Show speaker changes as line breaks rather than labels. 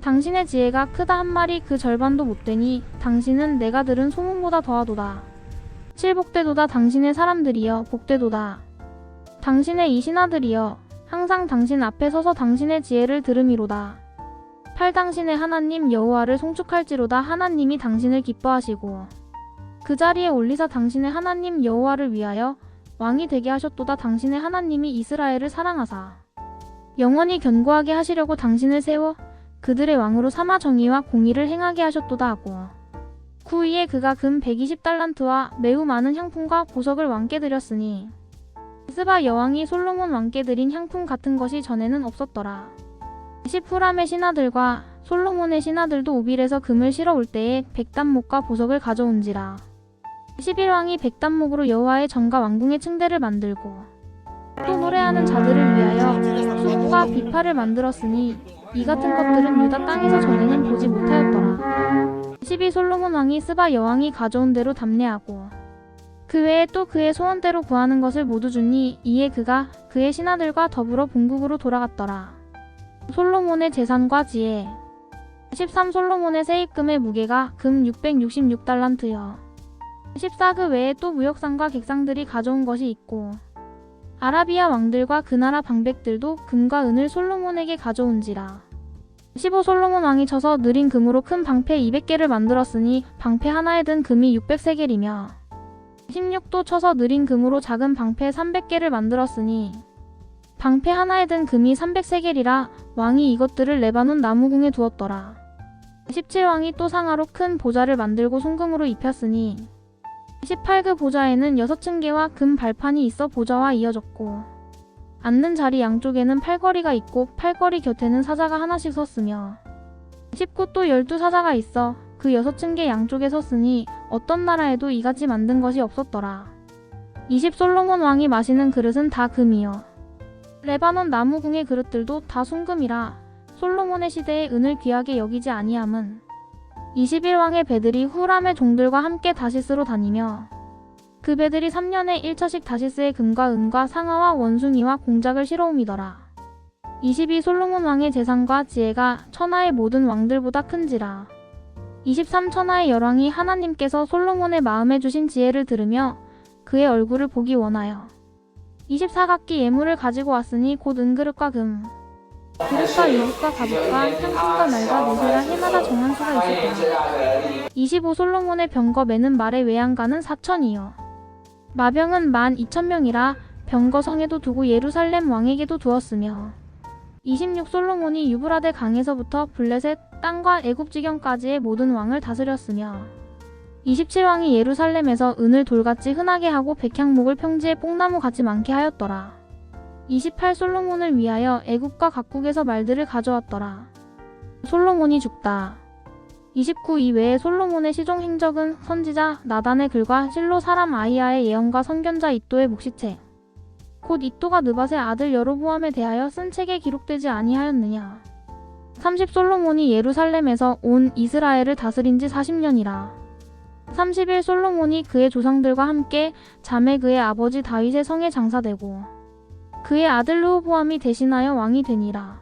당신의 지혜가 크다 한 말이 그 절반도 못 되니 당신은 내가 들은 소문보다 더하도다. 칠복되도다 당신의 사람들이여 복되도다. 당신의 이 신하들이여 항상 당신 앞에 서서 당신의 지혜를 들음이로다. 팔 당신의 하나님 여호와를 송축할지로다 하나님이 당신을 기뻐하시고 그 자리에 올리사 당신의 하나님 여호와를 위하여 왕이 되게 하셨도다 당신의 하나님이 이스라엘을 사랑하사 영원히 견고하게 하시려고 당신을 세워 그들의 왕으로 삼아 정의와 공의를 행하게 하셨도다 하고 그 위에 그가 금 120달란트와 매우 많은 향품과 보석을 왕께 드렸으니 스바 여왕이 솔로몬 왕께 드린 향품 같은 것이 전에는 없었더라. 시프람의 신하들과 솔로몬의 신하들도 오빌에서 금을 실어 올 때에 백단목과 보석을 가져온지라. 11왕이 백단목으로 여호와의 전과 왕궁의 층대를 만들고 또 노래하는 자들을 위하여 숲과 비파를 만들었으니 이 같은 것들은 유다 땅에서 전에는 보지 못하였더라. 12 솔로몬 왕이 스바 여왕이 가져온 대로 답례하고 그 외에 또 그의 소원대로 구하는 것을 모두 주니 이에 그가 그의 신하들과 더불어 본국으로 돌아갔더라. 솔로몬의 재산과 지혜 13 솔로몬의 세입금의 무게가 금 666달란트여 14 그 외에 또 무역상과 객상들이 가져온 것이 있고 아라비아 왕들과 그 나라 방백들도 금과 은을 솔로몬에게 가져온지라 15 솔로몬 왕이 쳐서 느린 금으로 큰 방패 200개를 만들었으니 방패 하나에 든 금이 600세겔이며 16도 쳐서 느린 금으로 작은 방패 300개를 만들었으니 방패 하나에 든 금이 300세겔이라 왕이 이것들을 레바논 나무궁에 두었더라. 17왕이 또 상하로 큰 보좌를 만들고 송금으로 입혔으니 18그 보좌에는 6층계와 금 발판이 있어 보좌와 이어졌고 앉는 자리 양쪽에는 팔걸이가 있고 팔걸이 곁에는 사자가 하나씩 섰으며 19또 12사자가 있어 그 6층계 양쪽에 섰으니 어떤 나라에도 이같이 만든 것이 없었더라. 20 솔로몬 왕이 마시는 그릇은 다 금이요. 레바논 나무궁의 그릇들도 다 순금이라 솔로몬의 시대에 은을 귀하게 여기지 아니함은 21왕의 배들이 후람의 종들과 함께 다시스로 다니며 그 배들이 3년에 1차씩 다시스의 금과 은과 상아와 원숭이와 공작을 실어옴이더라. 22 솔로몬 왕의 재산과 지혜가 천하의 모든 왕들보다 큰지라. 23 천하의 열왕이 하나님께서 솔로몬의 마음에 주신 지혜를 들으며 그의 얼굴을 보기 원하여 24각기 예물을 가지고 왔으니 곧 은그릇과 금 그릇과 유붓과 가죽과 향품과 말과 모세라 해마다 정한 수가 있었더라 25 솔로몬의 병거 매는 말의 외양가는 4천이요 마병은 만 2천명이라 병거 성에도 두고 예루살렘 왕에게도 두었으며 26 솔로몬이 유브라데 강에서부터 블레셋 땅과 애굽 지경까지의 모든 왕을 다스렸으며 27왕이 예루살렘에서 은을 돌같이 흔하게 하고 백향목을 평지에 뽕나무 같이 많게 하였더라. 28 솔로몬을 위하여 애굽과 각국에서 말들을 가져왔더라. 솔로몬이 죽다. 29 이외에 솔로몬의 시종 행적은 선지자 나단의 글과 실로 사람 아이야의 예언과 선견자 이또의 묵시책 곧 이또가 느밧의 아들 여로보암에 대하여 쓴 책에 기록되지 아니하였느냐 30 솔로몬이 예루살렘에서 온 이스라엘을 다스린 지 40년이라 31 솔로몬이 그의 조상들과 함께 자매 그의 아버지 다윗의 성에 장사되고 그의 아들 르호보암이 대신하여 왕이 되니라